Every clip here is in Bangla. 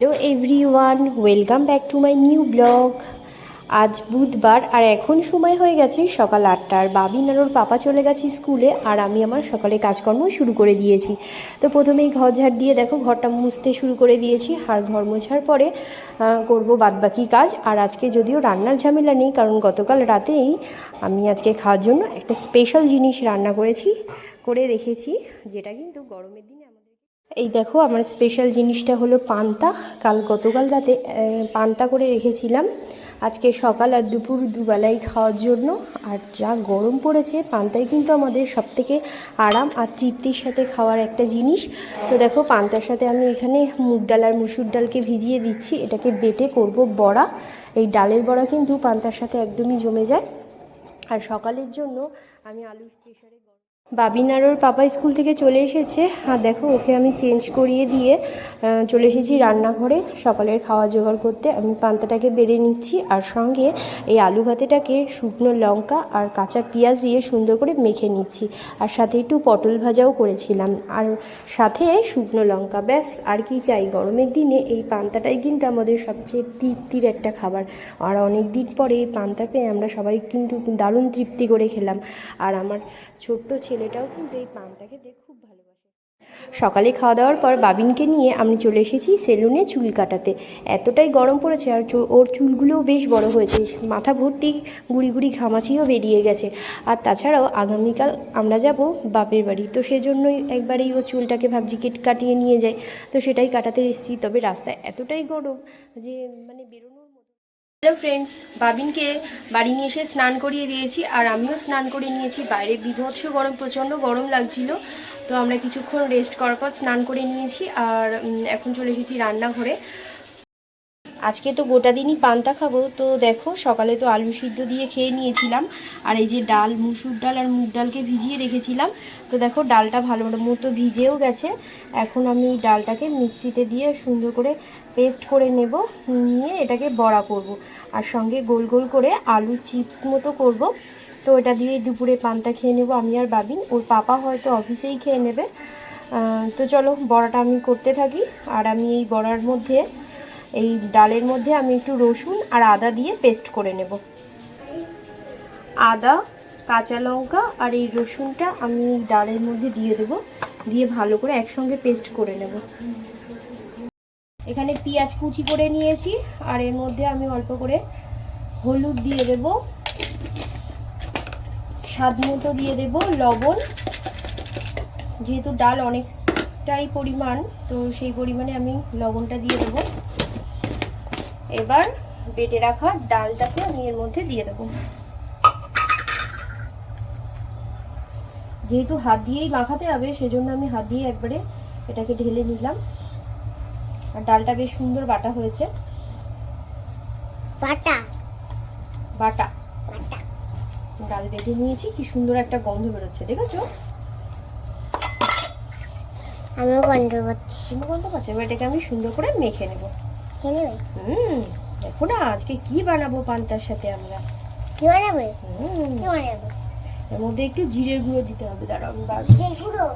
Hello everyone welcome back to my new vlog আজ বুধবার আর এখন সময় হয়ে গেছে সকাল আটটার। বাবিন আর ওর পাপা চলে গেছে স্কুলে আর আমি আমার সকালে কাজকর্ম শুরু করে দিয়েছি। তো প্রথমেই ঘর ঝাড় দিয়ে দেখো, ঘরটা মুছতে শুরু করে দিয়েছি। আর ঘর মোছার পরে করব বাদবাকি কাজ। আর আজকে যদিও রান্নার ঝামেলা নেই, কারণ গতকাল রাতেই আমি আজকে খাওয়ার জন্য একটা স্পেশাল জিনিস রান্না করেছি, করে রেখেছি, যেটা কিন্তু গরমের দিনে আমাদের এই দেখো, আমার স্পেশাল জিনিসটা হলো পান্তা। কাল গতকাল রাতে পান্তা করে রেখেছিলাম। আজকে সকাল আর দুপুর দুবেলাই খাওয়ার জন্য। আর যা গরম পড়েছে, পান্তাই কিন্তু আমাদের সবথেকে আরাম আর তৃপ্তির সাথে খাওয়ার একটা জিনিস। তো দেখো, পান্তার সাথে আমি এখানে মুগ ডাল আর মুসুর ডালকে ভিজিয়ে দিচ্ছি। এটাকে বেটে করব বড়া। এই ডালের বড়া কিন্তু পান্তার সাথে একদমই জমে যায়। আর সকালের জন্য আমি আলু প্রেশারে বাবিন ওর পাপা স্কুল থেকে চলে এসেছে। আর দেখো, ওকে আমি চেঞ্জ করিয়ে দিয়ে চলে এসেছি রান্নাঘরে। সকালের খাওয়া জোগাড় করতে আমি পান্তাটাকে বেড়ে নিচ্ছি। আর সঙ্গে এই আলু ভাতেটাকে শুকনো লঙ্কা আর কাঁচা পেঁয়াজ দিয়ে সুন্দর করে মেখে নিচ্ছি। আর সাথে একটু পটল ভাজাও করেছিলাম। আর সাথে শুকনো লঙ্কা। ব্যাস, আর কি চাই? গরমের দিনে এই পান্তাটাই কিন্তু আমাদের সবচেয়ে তৃপ্তির একটা খাবার। আর অনেক দিন পরে এই পান্তা পেয়ে আমরা সবাই কিন্তু দারুণ তৃপ্তি করে খেলাম। আর আমার ছোট্ট ছেলেটাও কিন্তু এই পান্তা খেতে খুব ভালোবাসে। সকালে খাওয়া দাওয়ার পর বাবিনকে নিয়ে আমি চলে এসেছি সেলুনে চুল কাটাতে। এতটাই গরম পড়েছে আর ওর চুলগুলোও বেশ বড় হয়েছে। মাথা ভর্তি গুড়ি গুড়ি ঘামাচিও বেরিয়ে গেছে। আর তাছাড়াও আগামীকাল আমরা যাব বাপের বাড়ি। তো সেজন্যই একবারেই ও চুলটাকে ভাবছি কেট কাটিয়ে নিয়ে যাই। তো সেটাই কাটাতে এসেছি। তবে রাস্তায় এতটাই গরম যে মানে বেরোনোর হ্যালো ফ্রেন্ডস বাবিনকে বাড়ি নিয়ে এসে স্নান করিয়ে দিয়েছি আর আমিও স্নান করে নিয়েছি। বাইরে বিভৎস গরম, প্রচণ্ড গরম লাগছিল। তো আমরা কিছুক্ষণ রেস্ট করার পর স্নান করে নিয়েছি আর এখন চলে এসেছি রান্নাঘরে। আজকে তো গোটা দিনই পান্তা খাব, তো দেখো সকালে তো আলু সিদ্ধ দিয়ে খেয়ে নিয়েছিলাম। আর এই যে ডাল, মুসুর ডাল আর মুগ ডালকে ভিজিয়ে রেখেছিলাম। তো দেখো ডালটা ভালো মতো ভিজেও গেছে। এখন আমি ডালটাকে মিক্সিতে দিয়ে সুন্দর করে পেস্ট করে নেব, নিয়ে এটাকে বড়া করব। আর সঙ্গে গোল গোল করে আলু চিপস মতো করব। তো এটা দিয়ে দুপুরে পান্তা খেয়ে নেব আমি আর বাবিন ওর পাপা হয়তো অফিসেই খেয়ে নেবে। তো চলো বড়াটা আমি করতে থাকি। আর আমি এই বড়ার মধ্যে এই ডালের মধ্যে আমি একটু রসুন আর আদা দিয়ে পেস্ট করে নেব। আদা, কাঁচা লঙ্কা আর এই রসুনটা আমি ডালের মধ্যে দিয়ে দেব, দিয়ে ভালো করে একসঙ্গে পেস্ট করে নেব। এখানে পেঁয়াজ কুচি করে নিয়েছি, আর এর মধ্যে আমি অল্প করে হলুদ দিয়ে দেব। স্বাদ মতো দিয়ে দেব লবণ। যেহেতু ডাল অনেকটাই পরিমাণ, তো সেই পরিমাণে আমি লবণটা দিয়ে দেবো। এবার বেটে রাখা ডালটাকে আমি এর মধ্যে দিয়ে দেবো। যেহেতু হাত দিয়েই মাখাতে হবে সেজন্য আমি হাত দিয়ে একবারে এটাকে ঢেলে নিলাম। আর ডালটা বেশ সুন্দর বাটা হয়েছে। বাটা। বাটা। ডাল বেটে নিয়েছি কি সুন্দর একটা গন্ধ বেরোচ্ছে দেখেছ? আমিও গন্ধ পাচ্ছি। তুমি গন্ধ পাচ্ছ এবার এটাকে আমি সুন্দর করে মেখে নেব। খেয়ে নেবে হুম দেখো না আজকে কি বানাবো পান্তার সাথে আমরা? কি বানাবে? হুম। কি বানাবে? এর মধ্যে একটু জিরের গুঁড়ো দিতে হবে দাঁড়াও আমি সেই গুঁড়ো?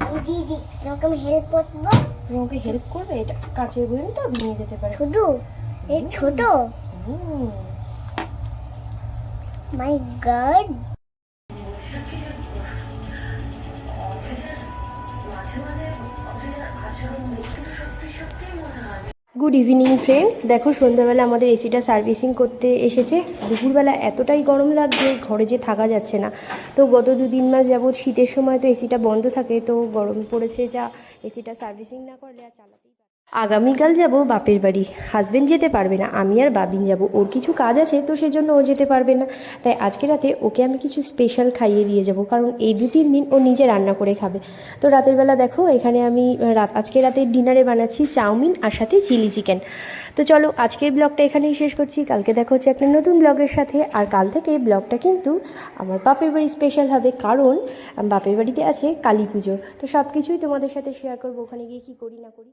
আমি দিয়ে দিচ্ছি তোমাকে আমি হেল্প করব? তুমি আমাকে হেল্প করবে? এটা কাঁচের বইম তো ভেঙে যেতে পারে। শুধু? এই ছোট? হুম। My god good evening friends দেখো, সন্ধ্যাবেলা আমাদের এসিটা সার্ভিসিং করতে এসেছে দুপুরবেলা এতটাই গরম লাগছে, ঘরে যে থাকা যাচ্ছে না তো গত দু তিন মাস যাবৎ শীতের সময় তো এসিটা বন্ধ থাকে, তো গরম পড়েছে যা এসিটা সার্ভিসিং না করলে আর না। আগামীকাল যাব বাপের বাড়ি। হাজবেন্ড যেতে পারবে না, আমি আর বাবিন যাব। ওর কিছু কাজ আছে, তো সেজন্য ও যেতে পারবে না। তাই আজকে রাতে ওকে আমি কিছু স্পেশাল খাইয়ে দিয়ে যাব, কারণ এই দু তিন দিন ও নিজে রান্না করে খাবে। তো রাতের বেলা দেখো, এখানে আমি রাত আজকে রাতে ডিনারে বানাচ্ছি চাউমিন আর সাথে চিলি চিকেন তো চলো, আজকের ব্লগটা এখানেই শেষ করছি। কালকে দেখা হচ্ছে একটা নতুন ব্লগের সাথে। আর কাল থেকে ব্লগটা কিন্তু আমার বাপের বাড়ি স্পেশাল হবে, কারণ বাপের বাড়িতে আছে কালী পুজো। তো সব কিছুই তোমাদের সাথে শেয়ার করব, ওখানে গিয়ে কী করি না করি।